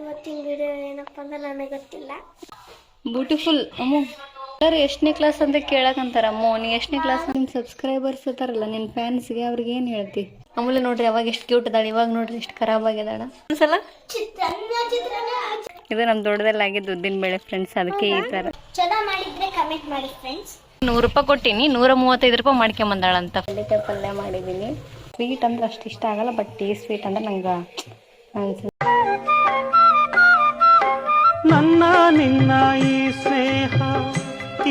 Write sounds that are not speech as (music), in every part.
ಇವತ್ತಿನ ವಿಡಿಯೋ ಏನಪ್ಪ ಅಂದ್ರೆ ನನಗೆ ಗೊತ್ತಿಲ್ಲ. ಬ್ಯೂಟಿಫುಲ್ ಅಮ್ಮ ಎಲ್ಲರೂ ಎಷ್ಟನೇ ಕ್ಲಾಸ್ ಅಂತ ಕೇಳಕಂತಾರ ಅಮ್ಮ. ನೀ ಎಷ್ಟನೇ ಕ್ಲಾಸ್ ನಿಮ್ಮ ಸಬ್ಸ್ಕ್ರೈಬರ್ಸ್ ಇರ್ತಾರಲ್ಲ ನಿನ್ನ ಫ್ಯಾನ್ಸ್ಗೆ ಅವ್ರಿಗೆ ಏನು ಹೇಳ್ತಿ? ಆಮೇಲೆ ನೋಡ್ರಿ ಅವಾಗ ಎಷ್ಟು ಕ್ಯೂಟ್ ಅದಾಳ ಇವಾಗ ನೋಡ್ರಿ ಎಷ್ಟು ಖರಾಬ್ ಆಗ್ಯದಾಳ. ಒಂದ್ಸಲ? ಇದು ನಮ್ಮ ದೊಡ್ಡದಲ್ಲಿ ಆಗಿದ್ದು ಉದ್ದಿನ ಬೇಳೆ ಫ್ರೆಂಡ್ಸ್ ಅದಕ್ಕೆ ಈ ಥರ. ಚೆನ್ನಾಗಿ ಮಾಡಿದ್ರೆ ಕಮೆಂಟ್ ಮಾಡಿ ಫ್ರೆಂಡ್ಸ್ ನೂರು ರೂಪಾಯಿ ಕೊಟ್ಟಿನಿ ನೂರ ಮೂವತ್ತೈದು ರೂಪಾಯಿ ಮಾಡ್ಕೊಂಬಂದಾಳಂತ ಅಂತ ಪಲ್ಯ ಮಾಡಿದ್ದೀನಿ. ಸ್ವೀಟ್ ಅಂದ್ರೆ ಅಷ್ಟು ಇಷ್ಟ ಆಗಲ್ಲ ಬಟ್ ಈ ಸ್ವೀಟ್ ಅಂದ್ರೆ ನಂಗೆ ನನ್ನ ನಿನ್ನ ಈ ಸ್ನೇಹ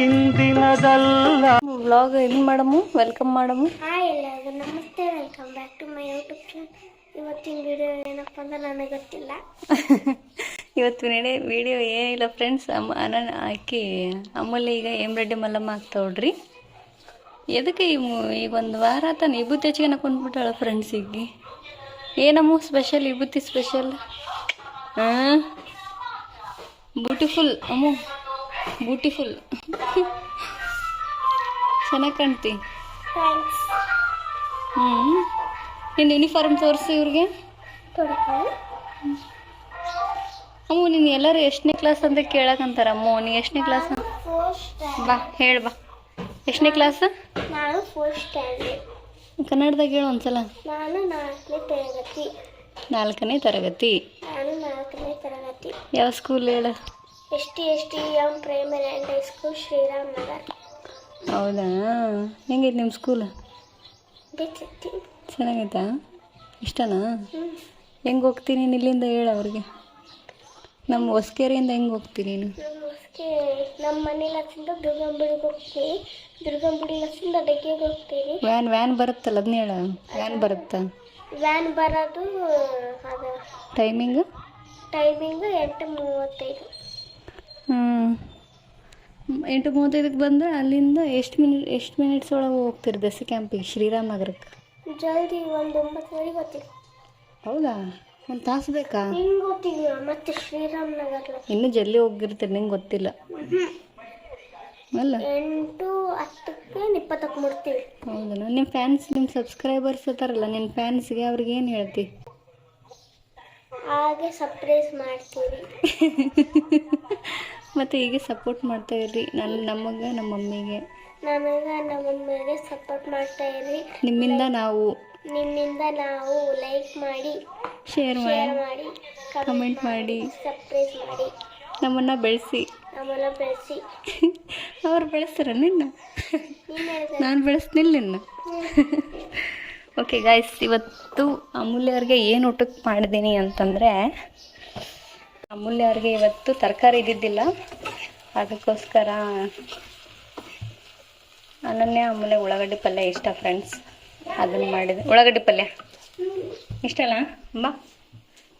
ಇಂದಿನದಲ್ಲ. ವ್ಲಾಗ್ ಇದು ಮಾಡಮು? ವೆಲ್ಕಮ್ ಮಾಡಮು. ಹಾಯ್ ಎಲ್ಲರಿಗೂ namaste welcome back to my YouTube channel ಇವತ್ತಿನ ವಿಡಿಯೋ ಏನಪ್ಪ ಅಂದ್ರೆ ನನಗೆ ಗೊತ್ತಿಲ್ಲ. (laughs) ಇವತ್ತು ನೆನೆ ವಿಡಿಯೋ ಏನಿಲ್ಲ ಫ್ರೆಂಡ್ಸ್ ಅಮ್ಮ ನನ್ನ ಆಕಿ ಅಮ್ಮಲ್ಲಿ ಈಗ ರೆಡ್ಡಿ ಮಲ್ಲಮ್ಮ ಆಗ್ತಾವ್ರಿ. ಎದಕ್ಕೆ ಈ ಒಂದ್ ಈಗ ಒಂದು ವಾರ ತಾನು ವಿಭೂತಿ ಹೆಚ್ಚಿಗೆ ಕೊಂಡ್ಬಿಟ್ಟಾಳ ಫ್ರೆಂಡ್ಸ್ ಈಗ ಏನಮ್ಮ ಸ್ಪೆಷಲ್ ವಿಭೂತಿ ಸ್ಪೆಷಲ್ ಹಾಂ ಬ್ಯೂಟಿಫುಲ್ ಅಮ್ಮು. ಬ್ಯೂಟಿಫುಲ್ ಚೆನ್ನಾಗಿ ಕಾಣ್ತಿ. ಹ್ಞೂ ನಿನ್ನ ಯೂನಿಫಾರ್ಮ್ ತೋರಿಸಿ ಇವ್ರಿಗೆ. ಅಮ್ಮ ಅಮ್ಮು ನೀನು ಎಲ್ಲರೂ ಎಷ್ಟನೇ ಕ್ಲಾಸ್ ಅಂತ ಕೇಳಕಂತಾರ ಅಮ್ಮು. ನೀ ಎಷ್ಟನೇ ಕ್ಲಾಸ್ ಬಾ ಹೇಳ ಬಾ. ಎಷ್ಟನೇ ಕ್ಲಾಸ್ ನಾನು ಫೋರ್ತ್ ಸ್ಟ್ಯಾಂಡರ್ಡ್ ಕನ್ನಡದಾಗ ಹೇಳು ಒಂದ್ಸಲ. ನಾನು ನಾಲ್ಕನೇ ತರಗತಿ. ನಾಲ್ಕನೇ ತರಗತಿ. ನಾನು ನಾಲ್ಕನೇ ತರಗತಿ. ಯಾವ ಸ್ಕೂಲ್ ಹೇಳು? S T S T M primary and high school Shriram Nagar. ಹೌದಾ? ಹೆಂಗೈತೆ ನಿಮ್ಮ ಸ್ಕೂಲ್ ಚೆನ್ನಾಗೈತಾ? ಇಷ್ಟನಾ? ಹೆಂಗೆ ಹೋಗ್ತೀನಿ ನೀನು ಇಲ್ಲಿಂದ ಹೇಳು ಅವ್ರಿಗೆ? ನಮ್ಮ ಹೊಸ್ಕೆರೆಯಿಂದ ಹೆಂಗೆ ಹೋಗ್ತೀನಿ ನೀನು? ನಮಸ್ತೆ ನಮ್ಮ ಮನೇಲಿ ಹಚ್ಚಿಂದ ದುರ್ಗಂಬುಡಿಗೆ ಹೋಗ್ತೀವಿ ದುರ್ಗಂಬುಡಿ ಹಚ್ಚಿಂದ ಅಡಗೆಗೆ ಹೋಗ್ತೀನಿ. ವ್ಯಾನ್ ವ್ಯಾನ್ ಬರುತ್ತಲ್ಲ ಅದನ್ನ ಹೇಳು. ವ್ಯಾನ್ ಬರುತ್ತಾ? ವ್ಯಾನ್ ಬರೋದು ಅದು. ಟೈಮಿಂಗ್ ಟೈಮಿಂಗ್ ಎಂಟು ಮೂವತ್ತೈದು. ಹ್ಞೂ ಎಂಟು ಮೂವತ್ತೈದಕ್ಕೆ ಬಂದರೆ ಅಲ್ಲಿಂದ ಎಷ್ಟು ಮಿನಿಟ್ ಎಷ್ಟು ಮಿನಿಟ್ಸ್ ಒಳಗೆ ಹೋಗ್ತೀರಿ ದಸಿ ಕ್ಯಾಂಪಿಗೆ ಶ್ರೀರಾಮ್ ನಗರಕ್ಕೆ ಜಲ್ದಿ ಒಂದು ಒಂಬತ್ತುವರೆಗೆ ಗೊತ್ತಿಲ್ಲ ಹೌದಾ? ಒಂದು ತಾಸು ಬೇಕಾ? ಹಿಂಗೆ ಗೊತ್ತಿಲ್ಲ ಮತ್ತೆ ಶ್ರೀರಾಮ್ ನಗರ್ ಇನ್ನೂ ಜಲ್ದಿ ಹೋಗಿರ್ತೀರಿ ನಿಂಗೆ ಗೊತ್ತಿಲ್ಲ. ಅಲ್ಲ? ಎಂಟು ಹತ್ತಕ್ಕೆ ಇಪ್ಪತ್ತಕ್ಕೆ ಮುಡ್ತೀವಿ ಹೌದಾ ನಿಮ್ಮ ಫ್ಯಾನ್ಸ್ ನಿಮ್ಮ ಸಬ್ಸ್ಕ್ರೈಬರ್ಸ್ ಇರ್ತಾರಲ್ಲ ನಿನ್ನ ಫ್ಯಾನ್ಸ್ಗೆ ಅವ್ರಿಗೆ ಏನು ಹೇಳ್ತಿ? ಹಾಗೆ ಸರ್ಪ್ರೈಸ್ ಮಾಡ್ತೀವಿ. (laughs) ಮತ್ತು ಹೀಗೆ ಸಪೋರ್ಟ್ ಮಾಡ್ತಾ ಇರ್ರಿ. ನನ್ನ ನಮಗೆ ನಮ್ಮ ಮಮ್ಮಿಗೆ ನಮಗೆ ನಮ್ಮ ಮಮ್ಮಿಗೆ ಸಪೋರ್ಟ್ ಮಾಡ್ತಾ ಇರ್ರಿ. ನಿಮ್ಮಿಂದ ನಾವು ನಿಮ್ಮಿಂದ ನಾವು ಲೈಕ್ ಮಾಡಿ ಶೇರ್ ಮಾಡಿ ಮಾಡಿ ಕಮೆಂಟ್ ಮಾಡಿ ಸರ್ಪ್ರೈಸ್ ಮಾಡಿ. ನಮ್ಮನ್ನು ಬೆಳೆಸಿ. ನಮ್ಮನ್ನ ಬೆಳೆಸಿ. (laughs) ಅವ್ರು ಬೆಳೆಸ್ತಾರ ನಿನ್ನ? ನಾನು ಬೆಳೆಸ್ನಿಲ್ಲ ನಿನ್ನ? ಓಕೆ ಗಾಯ್ಸ್ ಇವತ್ತು ಅಮೂಲ್ಯವ್ರಿಗೆ ಏನು ಊಟಕ್ಕೆ ಮಾಡಿದ್ದೀನಿ ಅಂತಂದರೆ, ಅಮೂಲ್ಯ ಅವ್ರಿಗೆ ಇವತ್ತು ತರಕಾರಿ ಇದ್ದಿದ್ದಿಲ್ಲ. ಅದಕ್ಕೋಸ್ಕರ ಅನನ್ಯ, ಅಮೂಲ್ಯ, ಉಳ್ಳಾಗಡ್ಡಿ ಪಲ್ಯ ಇಷ್ಟ ಫ್ರೆಂಡ್ಸ್ ಅದನ್ನು ಮಾಡಿದೆ. ಉಳ್ಳಾಗಡ್ಡಿ ಪಲ್ಯ. ಇಷ್ಟ ಅಲ್ಲ ಬಾ.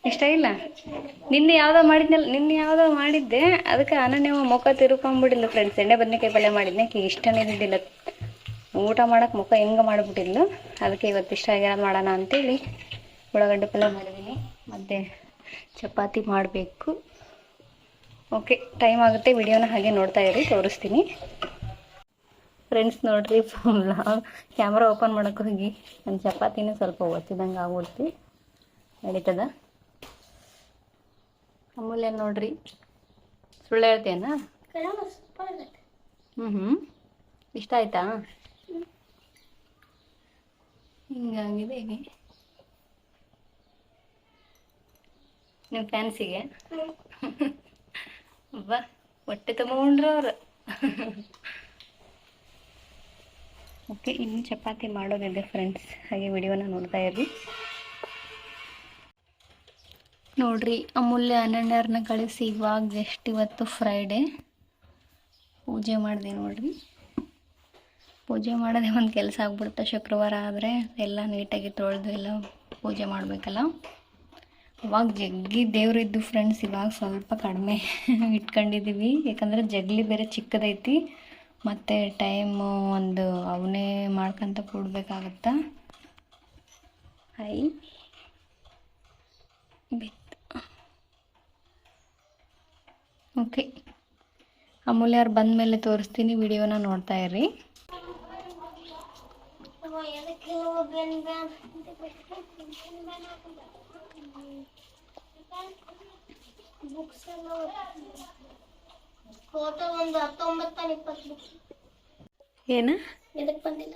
ಇಷ್ಟ ಇಲ್ಲ? ನಿನ್ನೆ ಯಾವುದೋ ಮಾಡಿದ್ನಲ್ಲ, ನಿನ್ನೆ ಯಾವುದೋ ಮಾಡಿದ್ದೆ. ಅದಕ್ಕೆ ಅನನ್ಯ ಮುಖ ತಿರುಕೊಂಬಿಡಿಲ್ಲ ಫ್ರೆಂಡ್ಸ್ ಎಣ್ಣೆ, ಬದನೆಕಾಯಿ ಪಲ್ಯ ಮಾಡಿದ್ನೆ. ಆಕಿಗೆ ಇಷ್ಟನೇ ಇದ್ದಿದ್ದಿಲ್ಲ ಊಟ ಮಾಡಕ್ಕೆ ಮುಖ ಹೆಂಗೆ ಮಾಡಿಬಿಟ್ಟಿದ್ಲು? ಅದಕ್ಕೆ ಇವತ್ತು ಇಷ್ಟ ಆಗ್ಯಾರ ಮಾಡೋಣ ಅಂತೇಳಿ ಉಳ್ಳಾಗಡ್ಡೆ ಪಲ್ಯ ಮಾಡಿದ್ದೀನಿ. ಮತ್ತು ಚಪಾತಿ ಮಾಡಬೇಕು. ಓಕೆ ಟೈಮ್ ಆಗುತ್ತೆ. ವಿಡಿಯೋನ ಹಾಗೆ ನೋಡ್ತಾ ಇರಿ ತೋರಿಸ್ತೀನಿ. ಫ್ರೆಂಡ್ಸ್ ನೋಡ್ರಿ ಕ್ಯಾಮ್ರಾ ಓಪನ್ ಮಾಡೋಕೆ ಹೋಗಿ. ನನ್ನ ಚಪಾತಿನೂ ಸ್ವಲ್ಪ ಒತ್ತಿದಂಗೆ ಆಗ್ಬಿಡ್ತಿ. ನಡೀತದ? ಅಮೂಲ್ಯ ನೋಡ್ರಿ. ಸುಳ್ಳು ಹೇಳ್ತೇನಾ ಹ್ಞೂ ಹ್ಞೂ ಇಷ್ಟ ಆಯ್ತಾ? ಹಿಂಗಾಗಿದೆ ನಿಮ್ಮ ಫ್ಯಾನ್ಸಿಗೆ? ಬಾ, ಹೊಟ್ಟೆ ತಗೊಂಡ್ರು ಅವ್ರು. ಓಕೆ, ಇನ್ನು ಚಪಾತಿ ಮಾಡೋದಿದೆ ಫ್ರೆಂಡ್ಸ್ ಹಾಗೆ ವಿಡಿಯೋನ ನೋಡ್ತಾ ಇರ್ರಿ. ನೋಡ್ರಿ, ಅಮೂಲ್ಯ ಅನನ್ಯರನ್ನ ಕಳಿಸಿ ಇವಾಗ ಜಸ್ಟ್ ಇವತ್ತು ಫ್ರೈಡೇ ಪೂಜೆ ಮಾಡಿದೆ ನೋಡ್ರಿ. ಪೂಜೆ ಮಾಡೋದೇ ಒಂದು ಕೆಲಸ ಆಗ್ಬಿಡುತ್ತೆ ಶುಕ್ರವಾರ ಆದರೆ ಎಲ್ಲ ನೀಟಾಗಿ ತೊಳೆದು ಎಲ್ಲ ಪೂಜೆ ಮಾಡಬೇಕಲ್ಲ. ಅವಾಗ ಜಗ್ಗಿ ದೇವರಿದ್ದು ಫ್ರೆಂಡ್ಸ್ ಇವಾಗ ಸ್ವಲ್ಪ ಕಡಿಮೆ (laughs) ಇಟ್ಕೊಂಡಿದ್ದೀವಿ ಯಾಕಂದರೆ ಜಗ್ಲಿ ಬೇರೆ ಚಿಕ್ಕದೈತಿ. ಮತ್ತು ಟೈಮು ಒಂದು ಅವನೇ ಮಾಡ್ಕೊಂತ ಕೂಡ್ಬೇಕಾಗತ್ತಾ. ಹೈ ಬಿತ್ತು. ಓಕೆ ಅಮೂಲ್ಯ ಅವ್ರು ಬಂದ ಮೇಲೆ ತೋರಿಸ್ತೀನಿ, ವಿಡಿಯೋನ ನೋಡ್ತಾ ಇರ್ರಿ. ಬುಕ್ಸ್ ಎಲ್ಲ ಒಂದು ಹತ್ತೊಂಬತ್ತ ಇಪ್ಪತ್ತು ಬುಕ್ಸ್ ಏನು? ಎದಕ್ಕೆ ಬಂದಿಲ್ಲ?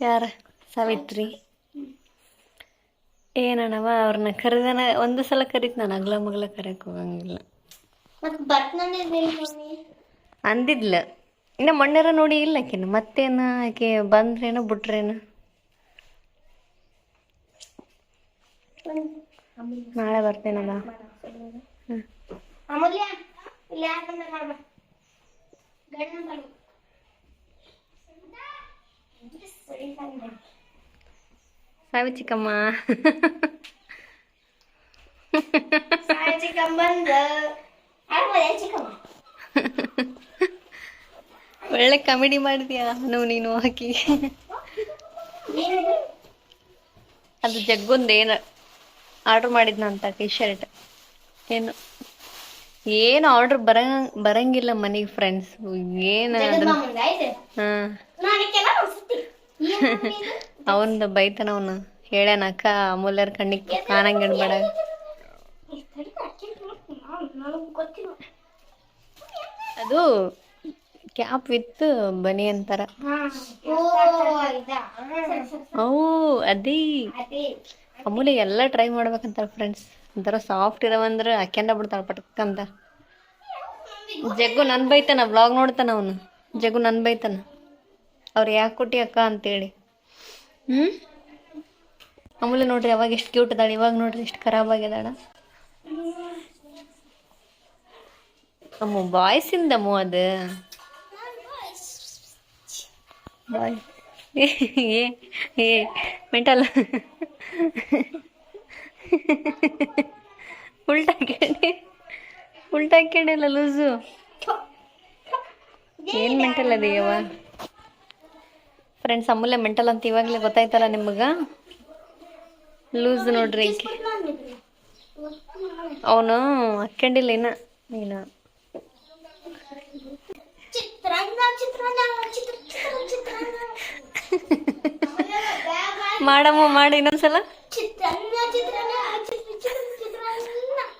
ಯಾರ? ಸಾವಿತ್ರಿ. ಏನಣ್ಣವ ಅವ್ರನ್ನ ಕರೆದನ ಒಂದು ಸಲ ಕರೀತು ನಾನು ಅಗ್ಲ ಮಗ್ಲ ಕರೆಯಕ್ಕೆ ಹೋಗಂಗಿಲ್ಲ. ಮತ್ತೆ ಅಂದಿದ್ಲ. ಇನ್ನು ಮಣ್ಣರ ನೋಡಿ ಇಲ್ಲ ಆಕಿನ ಮತ್ತೇನು ಆಕೆ ಬಂದ್ರೇನು ಬಿಟ್ರೇನು? ನಾಳೆ ಬರ್ತೇನಲ್ಲ ಹ್ಞೂ ಅಮೂಲ್ಯ ಇಲ್ಲಿ ಯಾಕೆ ಬಂದ ಮಾಡ್ಬ ಗಂಡ ಬರು ಸಾವಿ ಚಿಕ್ಕಮ್ಮ. ಚಿಕ್ಕಮ್ಮ. ಬಂದ ಒಳ್ಳೆ ಕಾಮಿಡಿ ಮಾಡಿದ್ಯಾ ನೀವು ನೀನು ಹಾಕಿ? ಅದು ಜಗ್ಗೊಂದೇನ ಏನು ಆರ್ಡ್ರ್ ಮಾಡಿದ್ನಂತ ಟಿ ಶರ್ಟ್ ಏನು ಏನು ಆರ್ಡರ್ ಬರಂಗ ಬರಂಗಿಲ್ಲ ಮನೆಗೆ ಫ್ರೆಂಡ್ಸ್ ಏನು ಹಾಂ. ಅವನ್ದು ಬೈತಾನ ಅವನು. ಹೇಳ್ಯಾನ ಅಕ್ಕ ಅಮೂಲ್ಯರ ಕಣ್ಣಿಗೆ ಕಾಣಂಗೆ ಇಡ್ಬೇಡ. ಗೊತ್ತಿಲ್ಲ. ಅದು ಕ್ಯಾಪ್ ವಿತ್ ಬನಿ ಅಂತಾರ. ಅವು ಅದೇ. ಅದೇ ಅಮೂಲ್ಯ ಎಲ್ಲ ಟ್ರೈ ಮಾಡ್ಬೇಕಂತಾರೆ ಫ್ರೆಂಡ್ಸ್ ಒಂಥರ ಸಾಫ್ಟ್ ಇರವಂದ್ರೆ ಹಾಕ್ಯಂಡ ಬಿಡ್ತಾಳೆ ಪಟ್ಕಂತ ಜಗ್ಗು ನನ್ ಬೈತಾನ ಬ್ಲಾಗ್ ನೋಡ್ತಾನ ಅವನು. ಜಗ್ಗು ನನ್ ಬೈತಾನ ಅವ್ರು ಯಾಕೆ ಕೊಟ್ಟಿ ಅಕ್ಕ ಅಂತೇಳಿ. ಹ್ಞೂ ಅಮೂಲಿ ನೋಡ್ರಿ ಅವಾಗ ಎಷ್ಟು ಕ್ಯೂಟ್ ಇದ್ದಾಳೆ ಇವಾಗ ನೋಡ್ರಿ ಎಷ್ಟು ಖರಾಬ್ ಆಗಿದಾಳ ಅಮ್ಮ ಬಾಯ್ಸಿಂದ ಅಮ್ಮ ಅದು. ಬಾಯ್ ಏ ಏ ಮೆಂಟಲ್. ಉಲ್ಟಾ ಕೇಳಿ. ಉಲ್ಟಾ ಕೇಳಿಲ್ಲ ಲೂಸು. ಏನು ಮೆಂಟಲ್ ಅದೀಯವ ಫ್ರೆಂಡ್ಸ್ ಅಮೂಲ್ಯ ಮೆಂಟಲ್ ಅಂತ ಇವಾಗಲೇ ಗೊತ್ತಾಯ್ತಲ್ಲ ನಿಮಗೆ? ಲೂಸ್ ನೋಡ್ರಿ. ಅವನು ಹಾಕ್ಕೊಂಡಿಲ್ಲ ಇನ್ನ. ನೀನು. ಮಾಡಮ್ಮ ಮಾಡಿ ಇನ್ನೊಂದ್ಸಲ.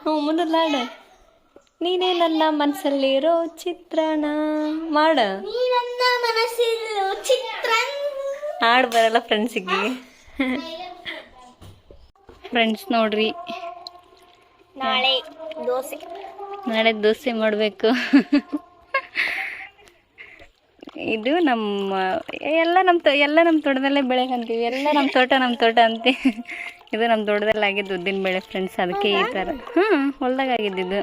ಹ್ಞೂ ಮುಂದೆ ಮುಂದಲ್ಲಾಡ ನೀನೇ ನನ್ನ ಮನಸ್ಸಲ್ಲಿರೋ ಚಿತ್ರಣ ಮಾಡ. ಹಾಡು ಬರಲ್ಲ ಫ್ರೆಂಡ್ಸಿಗೆ ಫ್ರೆಂಡ್ಸ್ ನೋಡ್ರಿ. ನಾಳೆ ದೋಸೆ. ನಾಳೆ ದೋಸೆ ಮಾಡಬೇಕು. ಇದು ನಮ್ಮ ಎಲ್ಲ ನಮ್ಮ ತೋ ಎಲ್ಲ ನಮ್ಮ ತೋಟದಲ್ಲೇ ಬೆಳೆಯಕಂತೀವಿ ಎಲ್ಲ ನಮ್ಮ ತೋಟ ನಮ್ಮ ತೋಟ ಅಂತೆ. ಇದು ನಮ್ಮ ತೋಟದಲ್ಲಿ ಆಗಿದ್ದು ಉದ್ದಿನ ಬೆಳೆ ಫ್ರೆಂಡ್ಸ್ ಅದಕ್ಕೆ ಈ ಥರ. ಹ್ಞೂ ಹೊಲ್ದಾಗ ಆಗಿದ್ದಿದ್ದು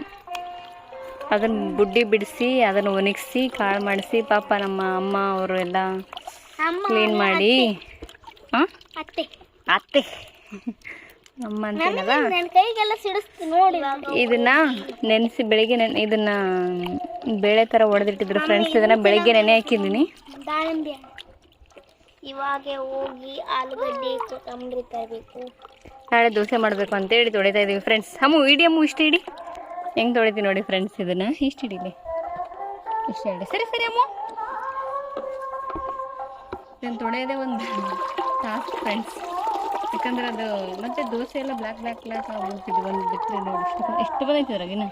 ಅದನ್ನು ಬುಡ್ಡಿ ಬಿಡಿಸಿ ಅದನ್ನು ಒಣಗಿಸಿ ಕಾಳು ಮಾಡಿಸಿ ಪಾಪ ನಮ್ಮ ಅಮ್ಮ ಅವರು ಎಲ್ಲ ಕ್ಲೀನ್ ಮಾಡಿ. ಹಾಂ ಅತ್ತೆ. ಅತ್ತೆ. ಅಮ್ಮ ಅಂತೀನಲ್ಲ ನನ್ನ ಕೈಗೆಲ್ಲ ಸಿಡಿಸ್ತು ನೋಡಿ ಇದನ್ನ ನೆನೆಸಿ ಬೆಳಿಗ್ಗೆ ನೆನ್ ಇದನ್ನ ಬೇಳೆ ಥರ ಒಡೆದಿಟ್ಟಿದ್ರು ಫ್ರೆಂಡ್ಸ್ ಇದನ್ನ ಬೆಳಿಗ್ಗೆ ನೆನೆ ಹಾಕಿದ್ದೀನಿ. ದಾಳಿಂಬೆ ಇವಾಗ ಹೋಗಿ ಆಲೂಗಡ್ಡೆ ಕೊತ್ತಂಬರಿ ತರಬೇಕು. ನಾಳೆ ದೋಸೆ ಮಾಡಬೇಕು ಅಂತೇಳಿ ತೊಳಿತಾ ಇದೀವಿ ಫ್ರೆಂಡ್ಸ್ ಅಮ್ಮು ಇಡಿ ಅಮ್ಮು ಇಷ್ಟು ಇಡಿ. ಹೆಂಗೆ ತೊಳಿತೀವಿ ನೋಡಿ ಫ್ರೆಂಡ್ಸ್ ಇದನ್ನ? ಇಷ್ಟು ಇಡಿ ಇಷ್ಟು ಇಡಿ. ಸರಿ ಸರಿ ಅಮ್ಮು. ಇದನ್ನು ತೊಳೆಯೋದೇ ಒಂದು ಟಾಸ್ಕ್ ಫ್ರೆಂಡ್ಸ್ ಯಾಕಂದ್ರೆ ಅದು ಮತ್ತೆ ದೋಸೆ ಎಲ್ಲ ಬ್ಲ್ಯಾಕ್ ಬ್ಲ್ಯಾಕ್ ಬ್ಲ್ಯಾಕ್ ಆಗ್ಬಿಡ್ತಿದ್ವಿ. ಒಂದು ಬಿಟ್ಟರೆ ನೋಡಿ. ಎಷ್ಟು ಎಷ್ಟು ಬಂದೈತಿ ಅದ್ರಾಗಿನ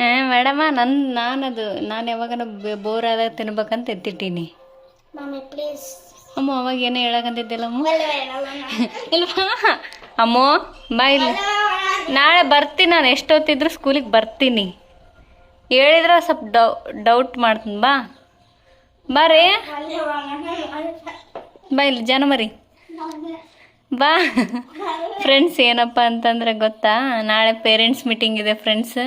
ಹಾಂ ಮೇಡಮ ನನ್ನ ಅದು ನಾನು ಯಾವಾಗನ ಬೋರ್ ಆದಾಗ ತಿನ್ಬೇಕಂತ ಎತ್ತಿಟ್ಟೀನಿ. ಅಮ್ಮ ಅವಾಗ ಏನೋ ಹೇಳಕಂತಿದ್ದಿಲ್ಲ ಅಮ್ಮ? ಇಲ್ವಾ? ಅಮ್ಮೋ ಬಾ ಇಲ್ಲಿ. ನಾಳೆ ಬರ್ತೀನಿ ನಾನು. ಎಷ್ಟೊತ್ತಿದ್ರು ಸ್ಕೂಲಿಗೆ ಬರ್ತೀನಿ. ಹೇಳಿದ್ರೆ ಸ್ವಲ್ಪ ಡೌ ಡೌಟ್ ಮಾಡ್ತೀನಿ ಬಾ. ಬಾ ರೀ ಬಾ ಇಲ್ಲಿ ಜನವರಿ. ಬಾ. ಫ್ರೆಂಡ್ಸ್ ಏನಪ್ಪ ಅಂತಂದ್ರೆ ಗೊತ್ತಾ? ನಾಳೆ ಪೇರೆಂಟ್ಸ್ ಮೀಟಿಂಗ್ ಇದೆ ಫ್ರೆಂಡ್ಸ್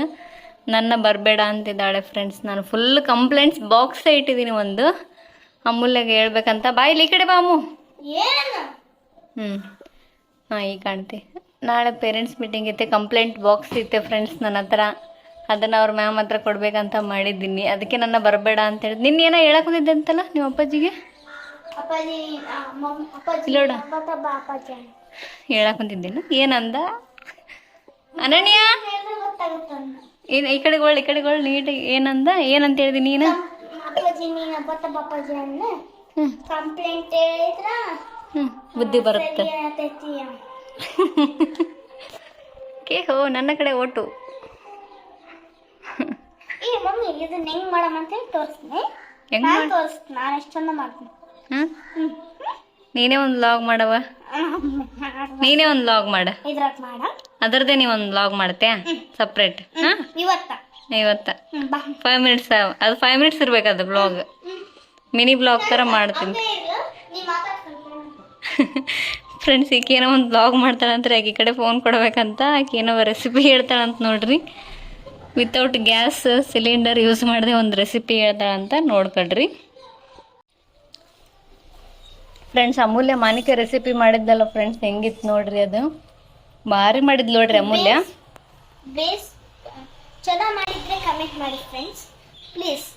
ನನ್ನ ಬರಬೇಡ ಅಂತಿದ್ದಾಳೆ ಫ್ರೆಂಡ್ಸ್ ನಾನು ಫುಲ್ ಕಂಪ್ಲೇಂಟ್ಸ್ ಬಾಕ್ಸೇ ಇಟ್ಟಿದ್ದೀನಿ ಒಂದು. ಅಮೂಲ್ಯಾಗ ಹೇಳ್ಬೇಕಂತ. ಬಾ ಇಲ್ಲಿ ಈ ಕಡೆ ಬಾ ಅಮ್ಮು ಹ್ಞೂ ಹಾಂ ಈಗ ಕಾಣ್ತಿ. ನಾಳೆ ಪೇರೆಂಟ್ಸ್ ಮೀಟಿಂಗ್ ಐತೆ ಕಂಪ್ಲೇಂಟ್ ಬಾಕ್ಸ್ ಇತ್ತೆ ಫ್ರೆಂಡ್ಸ್ ನನ್ನ ಹತ್ರ. ಅದನ್ನು ಅವ್ರ ಮ್ಯಾಮ್ ಹತ್ರ ಕೊಡಬೇಕಂತ ಮಾಡಿದ್ದೀನಿ. ಅದಕ್ಕೆ ನನ್ನ ಬರಬೇಡ ಅಂತ ಹೇಳಿ ನಿನ್ನ ಏನೋ ಹೇಳಕ್ ಬಂದಿದ್ದೆ ಅಂತಲ್ಲ ನಿಮ್ಮ ಅಪ್ಪಾಜಿಗೆ? ಅಪ್ಪಾಜಿ ಹೇಳಕ್ಕೆ ಹೇಳಕ್ ಬಂದಿದ್ದೇನು? ಏನಂದ? ಅನನ್ಯ? ಏನು ಈ ಕಡೆ ಈ ಕಡೆಗಳು ನೀಟಾಗಿ ಏನಂದ? ಏನಂತ ಹೇಳಿದಿ ನೀನು? ಕಂಪ್ಲೇಂಟ್ ಹೇಳಿದ್ರ ಬುದ್ಧಿ ಬರುತ್ತೆ. (laughs) ಕೇಹೋ ನನ್ನ ಕಡೆ ಓಟು ಏ ಇದು ಇದನ್ನ ಹೆಂಗ್ ಮಾಡಮ್ಮ ಅಂತ ಹೇಳಿ ತೋರಿಸ್ತೀನಿ. ಹೆಂಗ್ ನಾನು ಮಾಡ್ ತೋರಿಸ್ತೀನಿ ನಾನು ಎಷ್ಟು ಚಂದ ಮಾಡ್ತೀನಿ. ಹಾಂ ನೀನೇ ಒಂದು ಲಾಗ್ ಮಾಡವ. ನೀನೇ ಒಂದು ಲಾಗ್ ಮಾಡ. ಇದ್ರಾಗ ಮಾಡ. ಅದರದ್ದೇ ನೀವು ಒಂದು ಲಾಗ್ ಮಾಡ್ತೀಯಾ? ಸಪ್ರೇಟ್ ಹಾಂ? ಇವತ್ತ. ಇವತ್ತ. ಹ್ಮ್, ಬಾ. ಫೈವ್ ಮಿನಿಟ್ಸ್ ಅದು ಫೈವ್ ಮಿನಿಟ್ಸ್ ಇರ್ಬೇಕು ಅದು ಬ್ಲಾಗ್ ಮಿನಿ ಬ್ಲಾಗ್ ಥರ ಮಾಡ್ತೀನಿ. ಫ್ರೆಂಡ್ಸ್ (laughs) ಈಕೇನೋ ಒಂದು ಬ್ಲಾಗ್ ಮಾಡ್ತಾಳಂತ್ರಿ ಆಕೆ ಈ ಕಡೆ ಫೋನ್ ಕೊಡ್ಬೇಕಂತ ಆಕೆ ಏನೋ ರೆಸಿಪಿ ಹೇಳ್ತಾಳಂತ ನೋಡ್ರಿ. ವಿತೌಟ್ ಗ್ಯಾಸ್ ಸಿಲಿಂಡರ್ ಯೂಸ್ ಮಾಡದೆ ಒಂದು ರೆಸಿಪಿ ಹೇಳ್ತಾಳಂತ ನೋಡ್ಕೊಳ್ರಿ. ಫ್ರೆಂಡ್ಸ್ ಅಮೂಲ್ಯ ಮಾನಿಕೆ ರೆಸಿಪಿ ಮಾಡಿದ್ದಲ್ಲ ಫ್ರೆಂಡ್ಸ್ ಹೆಂಗಿತ್ತು ನೋಡ್ರಿ ಅದು? ಭಾರಿ ಮಾಡಿದ್ ನೋಡ್ರಿ ಅಮೂಲ್ಯ. ಬೇಸ್ ಚೆನ್ನಾಗಿ ಮಾಡಿದ್ರೆ ಕಮೆಂಟ್ ಮಾಡಿ ಫ್ರೆಂಡ್ಸ್ ಪ್ಲೀಸ್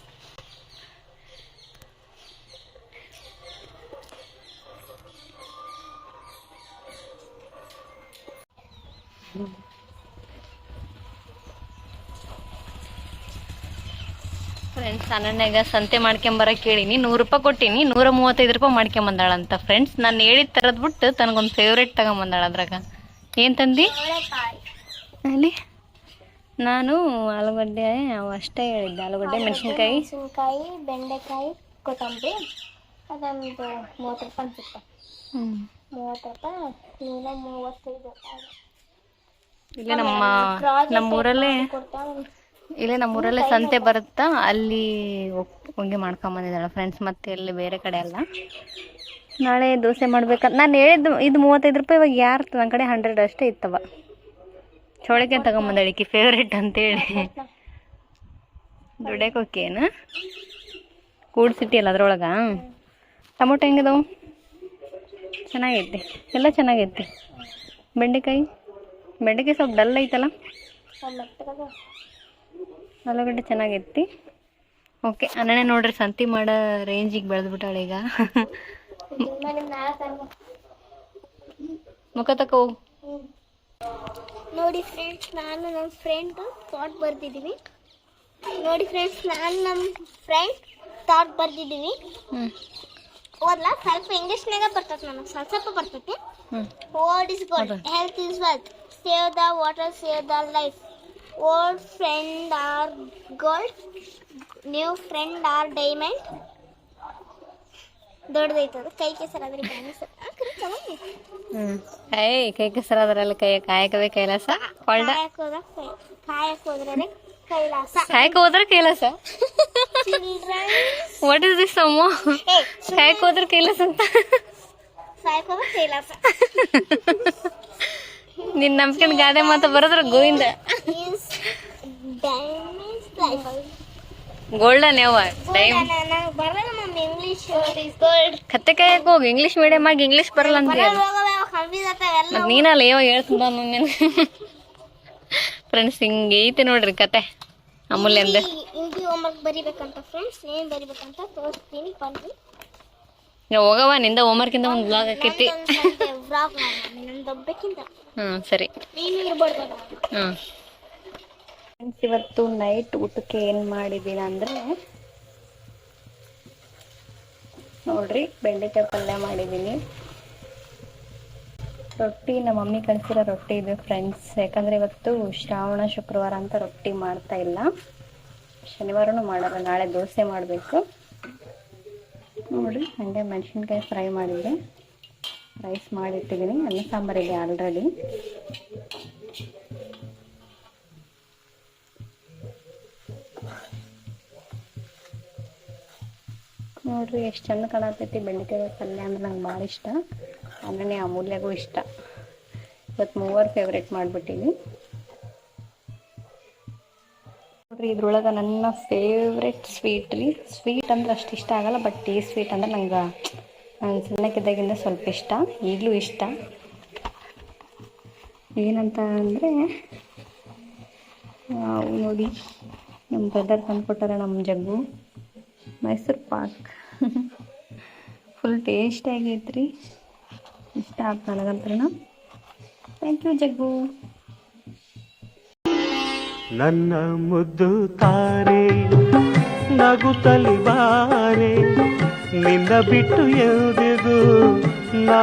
ಫ್ರೆಂಡ್ಸ್ ಅನನ್ಯಾಗ ಸಂತೆ ಮಾಡ್ಕೊಂಬರಕ್ಕೆ ಕೇಳೀನಿ. ನೂರು ರೂಪಾಯಿ ಕೊಟ್ಟಿನಿ ನೂರ ಮೂವತ್ತೈದು ರೂಪಾಯಿ ಮಾಡ್ಕೊಂಬಂದಾಳಂತ ಫ್ರೆಂಡ್ಸ್ ನಾನು ಹೇಳಿದ ತರದ್ ಬಿಟ್ಟು ತನಗೊಂದು ಫೇವ್ರೇಟ್ ತಗೊಂಬಂದಾಳ ಅದ್ರಾಗ. ಏನ್ ತಂದಿ? ಅಲ್ಲಿ? ನಾನು ಆಲೂಗಡ್ಡೆ ಅಷ್ಟೇ ಹೇಳಿದ್ದೆ. ಆಲೂಗಡ್ಡೆ ಮೆಣಸಿನ್ಕಾಯಿ. ಮೆಣಸಿನ್ಕಾಯಿ ಬೆಂಡೆಕಾಯಿ ಕೊತ್ತಂಬರಿ. ಅದೊಂದು ಮೂವತ್ತು ರೂಪಾಯಿ ಅನ್ಸುತ್ತೆ. ಮೂವತ್ತು ರೂಪಾಯಿ ನೂರ ಮೂವತ್ತೈದು ಇಲ್ಲ ನಮ್ಮ ನಮ್ಮೂರಲ್ಲೇ ಕೊಡ್ತಾಳೆ ಇಲ್ಲೇ ನಮ್ಮೂರಲ್ಲೇ ಸಂತೆ ಬರುತ್ತಾ? ಅಲ್ಲಿ ಹೋಗಿ ಮಾಡ್ಕೊಂಬಂದಿದ್ದಾಳೆ ಫ್ರೆಂಡ್ಸ್ ಮತ್ತೆ ಇಲ್ಲಿ ಬೇರೆ ಕಡೆ ಅಲ್ಲ. ನಾಳೆ ದೋಸೆ ಮಾಡ್ಬೇಕಂತ, ನಾನು ಹೇಳಿದ್ದು ಇದು ಮೂವತ್ತೈದು ರೂಪಾಯಿ, ಇವಾಗ ಯಾರು ನನ್ನ ಕಡೆ ಹಂಡ್ರೆಡ್ ಅಷ್ಟೇ ಇತ್ತವ. ಚೋಳಿಕೆ ತಗೊಂಬಂದ ಈಕಿ ಫೇವ್ರೇಟ್ ಅಂತೇಳಿ. ದುಡ್ಯಕ್ಕೆ ಹೋಕೇನು ಕೂಡ್ಸಿಟ್ಟಿಯಲ್ಲ ಅದ್ರೊಳಗೆ? ಟೊಮೊಟೊ ಹೆಂಗಿದಾವು? ಚೆನ್ನಾಗೈತಿ. ಎಲ್ಲ ಚೆನ್ನಾಗೈತಿ. ಬೆಂಡೆಕಾಯಿ? ಬೆಂಡೆಕಾಯಿ ಸ್ವಲ್ಪ ಡಲ್ ಐತಲ್ಲ? ಆಲೂಗಡ್ಡೆ ಚೆನ್ನಾಗೈತಿ. ಓಕೆ ಅಣ್ಣನೇ ನೋಡ್ರಿ ಸಂತಿ ಮಾಡೋ ರೇಂಜಿಗೆ ಬೆಳೆದ್ಬಿಟ್ಟಾಳೆ ಈಗ. ಮುಖ ತಕ. ಹೋಗು ನೋಡಿ ಫ್ರೆಂಡ್ಸ್ ನಾನು ನಮ್ಮ ಫ್ರೆಂಡ್ ಥಾಟ್ ಬರ್ದಿದ್ದೀವಿ ನೋಡಿ ಫ್ರೆಂಡ್ಸ್ ನಾನು ನಮ್ಮ ಫ್ರೆಂಡ್ ಥಾಟ್ ಬರ್ದಿದ್ದೀವಿ ಹ್ಞೂ ಓದ್ಲಾ ಸ್ವಲ್ಪ ಇಂಗ್ಲೀಷ್ನಾಗ ಬರ್ತೈತೆ ನನಗೆ ಸ್ವಲ್ಪ ಸ್ವಲ್ಪ ಬರ್ತೈತಿ. ಹ್ಞೂ word is good health is wealth save the water save the life old friend are gold new friend are diamond. ದೊಡ್ಡದೈತದ. ಕೈ ಕೆಸರಾದ್ರೆ ಹ್ಞೂ ಏಯ್ ಕೈ ಕೆಸರಾದ್ರಲ್ಲ ಕೈ. ಕಾಯಕವೇ ಕೈಲಾಸ? ಕೊಳ್ಳ ಕಾಯಕ್ ಹೋದ್ರೆ ಕೈ. ಕಾಯಕ್ ಹೋದ್ರೆ ಕೈಲಾಸ. ಕಾಯಕ ಹೋದ್ರೆ ಕೈಲಾಸ? ವಾಟ್ ಇಸ್ ದಿಸ್ ಅಮ್ಮ? ಕಾಯಕ ಹೋದ್ರೆ ಕೈಲಾಸ ಅಂತ? ಕಾಯಕ್ ಹೋದ್ರೆ ಕೈಲಾಸ. ನಿನ್ನ ನಂಬ್ಕೊಂಡು ಗಾದೆ ಮಾತು ಬರೋದ್ರ ಗೋವಿಂದ. ಗೋಲ್ಡನ್ ಯಾವ? ಟೈಮ್ ಬರಲ್ಲ ಮಮ್ಮಿ ಇಂಗ್ಲಿಷ್ ಕತ್ತೆ ಹೋಗಿ ಇಂಗ್ಲಿಷ್ ಮೀಡಿಯಮ್ ಆಗಿ ಇಂಗ್ಲಿಷ್ ಬರಲ್ಲ ಅಂತ ನೀನಲ್ಲ ಯಾವ ಹೇಳ್ತದ ಮಮ್ಮಿ ಫ್ರೆಂಡ್ಸ್ ಹಿಂಗೆ ಐತೆ ನೋಡ್ರಿ ಕತೆ. ಅಮೂಲ್ಯಂದ ಹಿಂದಿ ಹೋಮ್ವರ್ಕ್ ಬರಿಬೇಕಂತ ಫ್ರೆಂಡ್ಸ್ ಏನು ಬರಿಬೇಕಂತ ತೋರಿಸ್ತೀನಿ ಬನ್ನಿ. ಹೋಗವ ನಿಂದ ಹೋಮ್ವರ್ಕಿಂದ ಒಂದು ಬ್ಲಾಗ್ ಆಕೈತಿ ಹ್ಞೂ ಸರಿ. ಹ್ಞೂ ಫ್ರೆಂಡ್ಸ್ ಇವತ್ತು ನೈಟ್ ಊಟಕ್ಕೆ ಏನು ಮಾಡಿದ್ದೀನಿ ಅಂದರೆ, ನೋಡ್ರಿ, ಬೆಂಡೆಕಾಯಿ ಪಲ್ಯ ಮಾಡಿದ್ದೀನಿ. ರೊಟ್ಟಿ, ನಮ್ಮ ಮಮ್ಮಿ ಕಳಿಸಿರೋ ರೊಟ್ಟಿ ಇದೆ ಫ್ರೆಂಡ್ಸ್ ಯಾಕಂದರೆ ಇವತ್ತು ಶ್ರಾವಣ ಶುಕ್ರವಾರ ಅಂತ ರೊಟ್ಟಿ ಮಾಡ್ತಾ ಇಲ್ಲ. ಶನಿವಾರನು ಮಾಡಲ್ಲ, ನಾಳೆ ದೋಸೆ ಮಾಡಬೇಕು. ನೋಡ್ರಿ, ಹಂಗೆ ಮೆಣಸಿನ್ಕಾಯಿ ಫ್ರೈ ಮಾಡಿದ್ದೆ. ರೈಸ್ ಮಾಡಿಟ್ಟಿದ್ದೀನಿ, ಅನ್ನ ಸಾಂಬಾರಿದೆ ಆಲ್ರೆಡಿ ನೋಡ್ರಿ, ಎಷ್ಟು ಚಂದ ಕಾಣತೈತಿ ಬೆಂಡೆಕಾಯಿ ಪಲ್ಯ ಅಂದ್ರೆ ನಂಗೆ ಭಾಳ ಇಷ್ಟ. ಆಮೇಲೆ ಅಮೂಲ್ಯಗೂ ಇಷ್ಟ. ಇವತ್ತು ಮೂವರ್ ಫೇವ್ರೇಟ್ ಮಾಡಿಬಿಟ್ಟಿನಿ. ನೋಡ್ರಿ, ಇದ್ರೊಳಗೆ ನನ್ನ ಫೇವ್ರೆಟ್ ಸ್ವೀಟ್ ರೀ. ಸ್ವೀಟ್ ಅಂದ್ರೆ ಅಷ್ಟು ಇಷ್ಟ ಆಗಲ್ಲ ಬಟ್ ಈ ಸ್ವೀಟ್ ಅಂದ್ರೆ ನಂಗೆ, ನಾನು ಸಣ್ಣಕ್ಕಿದ್ದಾಗಿಂದ ಸ್ವಲ್ಪ ಇಷ್ಟ. ಈಗಲೂ ಇಷ್ಟ. ಏನಂತ ಅಂದರೆ ನೋಡಿ ನಮ್ಮ ಬ್ರದರ್ ತಂದ್ಕೊಟ್ಟಾರ ನಮ್ಮ ಜಗ್ಗು. ಮೈಸೂರು ಪಾಕ್. ಫುಲ್ ಟೇಸ್ಟ್ ರೀ ಇಷ್ಟ ಆಯ್ತು ನನಗಂತ್ರ ಥ್ಯಾಂಕ್ ಯು ಜಗ್ಗು. ನನ್ನ ಮುದ್ದು ತಾರೆ ನಗುತ್ತಲಿ ಬಾರೆ, ನಿನ್ನ ಬಿಟ್ಟು ಎಂದಿಗೂ ನಾ